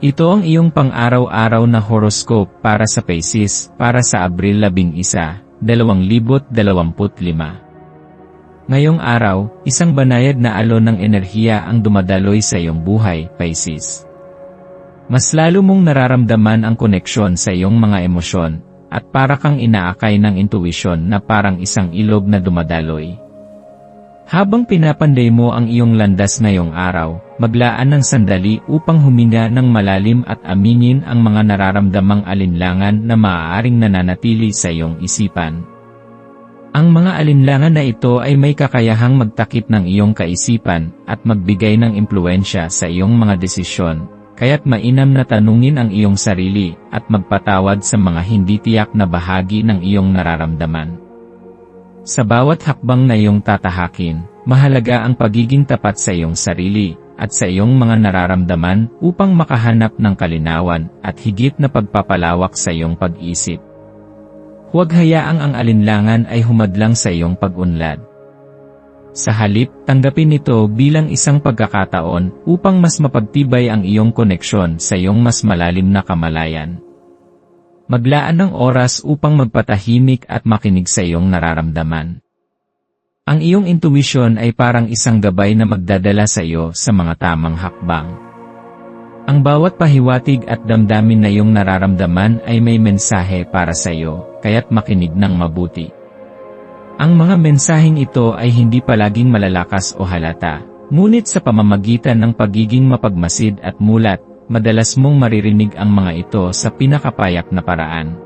Ito ang iyong pang-araw-araw na horoscope para sa Pisces para sa Abril 11, 2025. Ngayong araw, isang banayad na alon ng enerhiya ang dumadaloy sa iyong buhay, Pisces. Mas lalo mong nararamdaman ang koneksyon sa iyong mga emosyon, at para kang inaakay ng intuition na parang isang ilog na dumadaloy. Habang pinapanday mo ang iyong landas ngayong araw, maglaan ng sandali upang huminga ng malalim at aminin ang mga nararamdamang alinlangan na maaaring nananatili sa iyong isipan. Ang mga alinlangan na ito ay may kakayahang magtakip ng iyong kaisipan at magbigay ng impluensya sa iyong mga desisyon, kaya't mainam na tanungin ang iyong sarili at magpatawad sa mga hindi tiyak na bahagi ng iyong nararamdaman. Sa bawat hakbang na iyong tatahakin, mahalaga ang pagiging tapat sa iyong sarili at sa iyong mga nararamdaman upang makahanap ng kalinawan at higit na pagpapalawak sa iyong pag-isip. Huwag hayaang ang alinlangan ay humadlang sa iyong pag-unlad. Sa halip, tanggapin ito bilang isang pagkakataon upang mas mapagtibay ang iyong koneksyon sa iyong mas malalim na kamalayan. Maglaan ng oras upang magpatahimik at makinig sa iyong nararamdaman. Ang iyong intuition ay parang isang gabay na magdadala sa iyo sa mga tamang hakbang. Ang bawat pahiwatig at damdamin na iyong nararamdaman ay may mensahe para sa iyo, kaya't makinig ng mabuti. Ang mga mensaheng ito ay hindi palaging malalakas o halata, ngunit sa pamamagitan ng pagiging mapagmasid at mulat, madalas mong maririnig ang mga ito sa pinakapayak na paraan.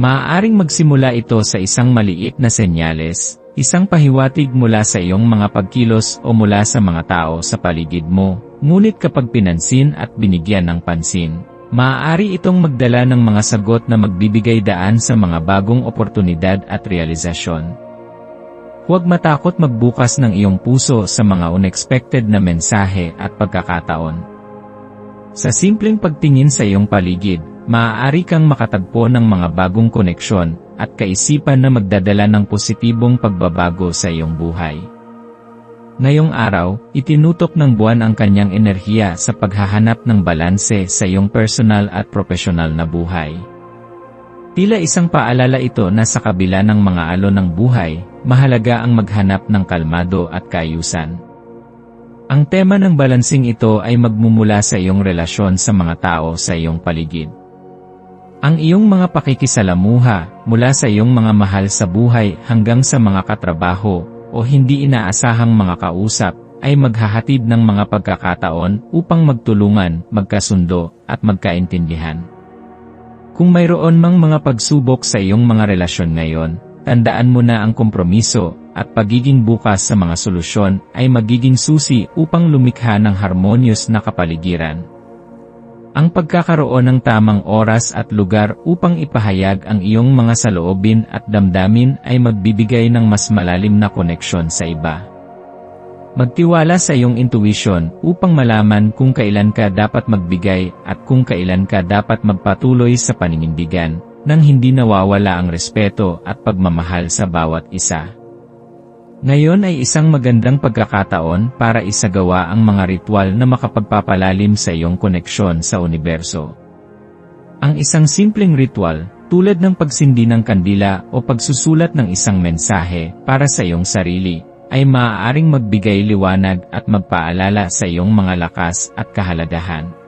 Maaaring magsimula ito sa isang maliit na senyales, isang pahiwatig mula sa iyong mga pagkilos o mula sa mga tao sa paligid mo, ngunit kapag pinansin at binigyan ng pansin, maaari itong magdala ng mga sagot na magbibigay daan sa mga bagong oportunidad at realisasyon. Huwag matakot magbukas ng iyong puso sa mga unexpected na mensahe at pagkakataon. Sa simpleng pagtingin sa iyong paligid, maaari kang makatagpo ng mga bagong koneksyon at kaisipan na magdadala ng positibong pagbabago sa iyong buhay. Ngayong araw, itinutok ng buwan ang kanyang enerhiya sa paghahanap ng balanse sa iyong personal at profesional na buhay. Tila isang paalala ito na sa kabila ng mga alon ng buhay, mahalaga ang maghanap ng kalmado at kayusan. Ang tema ng balansing ito ay magmumula sa iyong relasyon sa mga tao sa iyong paligid. Ang iyong mga pakikisalamuha, mula sa iyong mga mahal sa buhay hanggang sa mga katrabaho, o hindi inaasahang mga kausap, ay maghahatid ng mga pagkakataon upang magtulungan, magkasundo, at magkaintindihan. Kung mayroon mang mga pagsubok sa iyong mga relasyon ngayon, tandaan mo na ang kompromiso, at pagiging bukas sa mga solusyon ay magiging susi upang lumikha ng harmonious na kapaligiran. Ang pagkakaroon ng tamang oras at lugar upang ipahayag ang iyong mga saloobin at damdamin ay magbibigay ng mas malalim na koneksyon sa iba. Magtiwala sa iyong intuition upang malaman kung kailan ka dapat magbigay at kung kailan ka dapat magpatuloy sa paninindigan, nang hindi nawawala ang respeto at pagmamahal sa bawat isa. Ngayon ay isang magandang pagkakataon para isagawa ang mga ritual na makapagpapalalim sa iyong koneksyon sa universo. Ang isang simpleng ritual, tulad ng pagsindi ng kandila o pagsusulat ng isang mensahe para sa iyong sarili, ay maaaring magbigay liwanag at magpaalala sa iyong mga lakas at kahalagahan.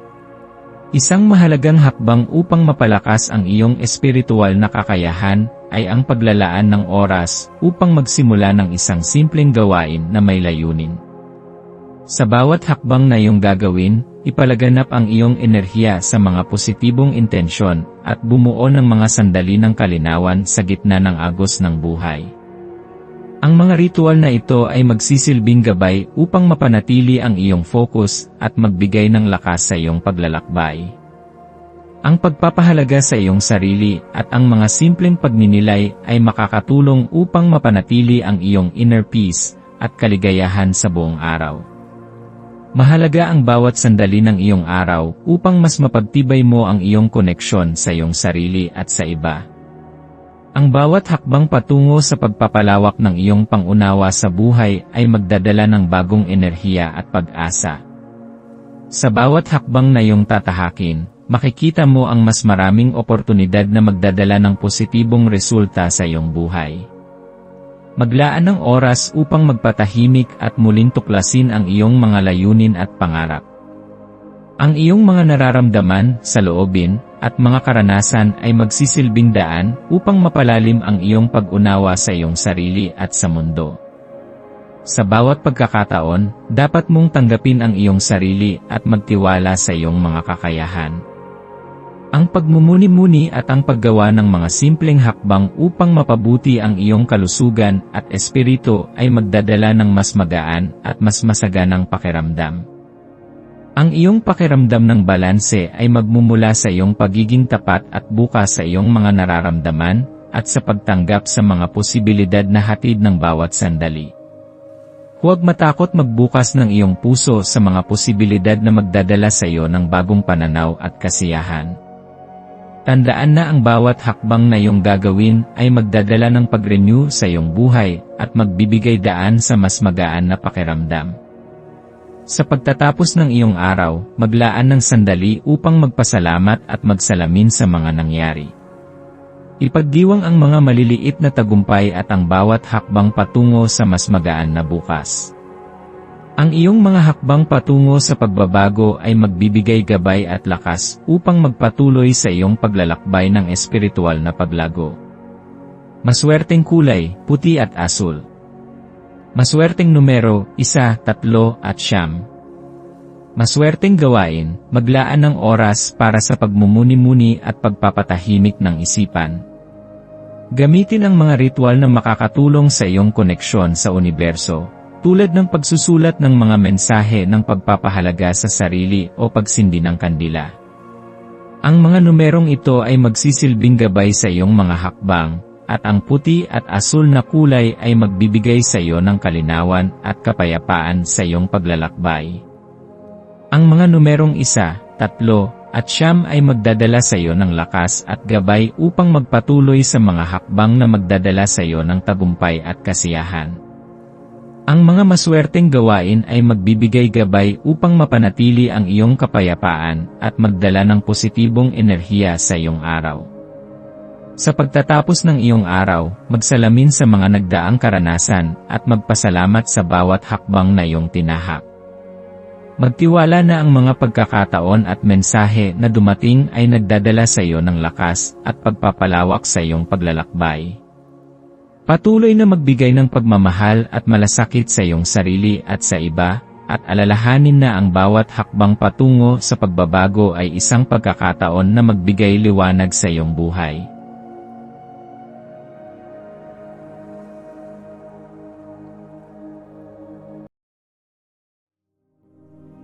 Isang mahalagang hakbang upang mapalakas ang iyong espiritual na kakayahan ay ang paglalaan ng oras upang magsimula ng isang simpleng gawain na may layunin. Sa bawat hakbang na iyong gagawin, ipalaganap ang iyong enerhiya sa mga positibong intensyon at bumuo ng mga sandali ng kalinawan sa gitna ng agos ng buhay. Ang mga ritual na ito ay magsisilbing gabay upang mapanatili ang iyong focus at magbigay ng lakas sa iyong paglalakbay. Ang pagpapahalaga sa iyong sarili at ang mga simpleng pagninilay ay makakatulong upang mapanatili ang iyong inner peace at kaligayahan sa buong araw. Mahalaga ang bawat sandali ng iyong araw upang mas mapagtibay mo ang iyong koneksyon sa iyong sarili at sa iba. Ang bawat hakbang patungo sa pagpapalawak ng iyong pangunawa sa buhay ay magdadala ng bagong enerhiya at pag-asa. Sa bawat hakbang na iyong tatahakin, makikita mo ang mas maraming oportunidad na magdadala ng positibong resulta sa iyong buhay. Maglaan ng oras upang magpatahimik at muling tuklasin ang iyong mga layunin at pangarap. Ang iyong mga nararamdaman, sa loobin, at mga karanasan ay magsisilbing daan upang mapalalim ang iyong pag-unawa sa iyong sarili at sa mundo. Sa bawat pagkakataon, dapat mong tanggapin ang iyong sarili at magtiwala sa iyong mga kakayahan. Ang pagmumuni-muni at ang paggawa ng mga simpleng hakbang upang mapabuti ang iyong kalusugan at espiritu ay magdadala ng mas magaan at mas masaganang pakiramdam. Ang iyong pakiramdam ng balanse ay magmumula sa iyong pagiging tapat at bukas sa iyong mga nararamdaman at sa pagtanggap sa mga posibilidad na hatid ng bawat sandali. Huwag matakot magbukas ng iyong puso sa mga posibilidad na magdadala sa iyo ng bagong pananaw at kasiyahan. Tandaan na ang bawat hakbang na iyong gagawin ay magdadala ng pag-renew sa iyong buhay at magbibigay daan sa mas magaan na pakiramdam. Sa pagtatapos ng iyong araw, maglaan ng sandali upang magpasalamat at magsalamin sa mga nangyari. Ipagdiwang ang mga maliliit na tagumpay at ang bawat hakbang patungo sa mas magaan na bukas. Ang iyong mga hakbang patungo sa pagbabago ay magbibigay gabay at lakas upang magpatuloy sa iyong paglalakbay ng espiritual na paglago. Maswerteng kulay, puti at asul. Maswerteng numero, isa, tatlo, at siyam. Maswerteng gawain, maglaan ng oras para sa pagmumuni-muni at pagpapatahimik ng isipan. Gamitin ang mga ritual na makakatulong sa iyong koneksyon sa universo, tulad ng pagsusulat ng mga mensahe ng pagpapahalaga sa sarili o pagsindi ng kandila. Ang mga numerong ito ay magsisilbing gabay sa iyong mga hakbang, at ang puti at asul na kulay ay magbibigay sa iyo ng kalinawan at kapayapaan sa iyong paglalakbay. Ang mga numerong isa, tatlo, at siyam ay magdadala sa iyo ng lakas at gabay upang magpatuloy sa mga hakbang na magdadala sa iyo ng tagumpay at kasiyahan. Ang mga maswerteng gawain ay magbibigay gabay upang mapanatili ang iyong kapayapaan at magdala ng positibong enerhiya sa iyong araw. Sa pagtatapos ng iyong araw, magsalamin sa mga nagdaang karanasan at magpasalamat sa bawat hakbang na iyong tinahak. Magtiwala na ang mga pagkakataon at mensahe na dumating ay nagdadala sa iyo ng lakas at pagpapalawak sa iyong paglalakbay. Patuloy na magbigay ng pagmamahal at malasakit sa iyong sarili at sa iba, at alalahanin na ang bawat hakbang patungo sa pagbabago ay isang pagkakataon na magbigay liwanag sa iyong buhay.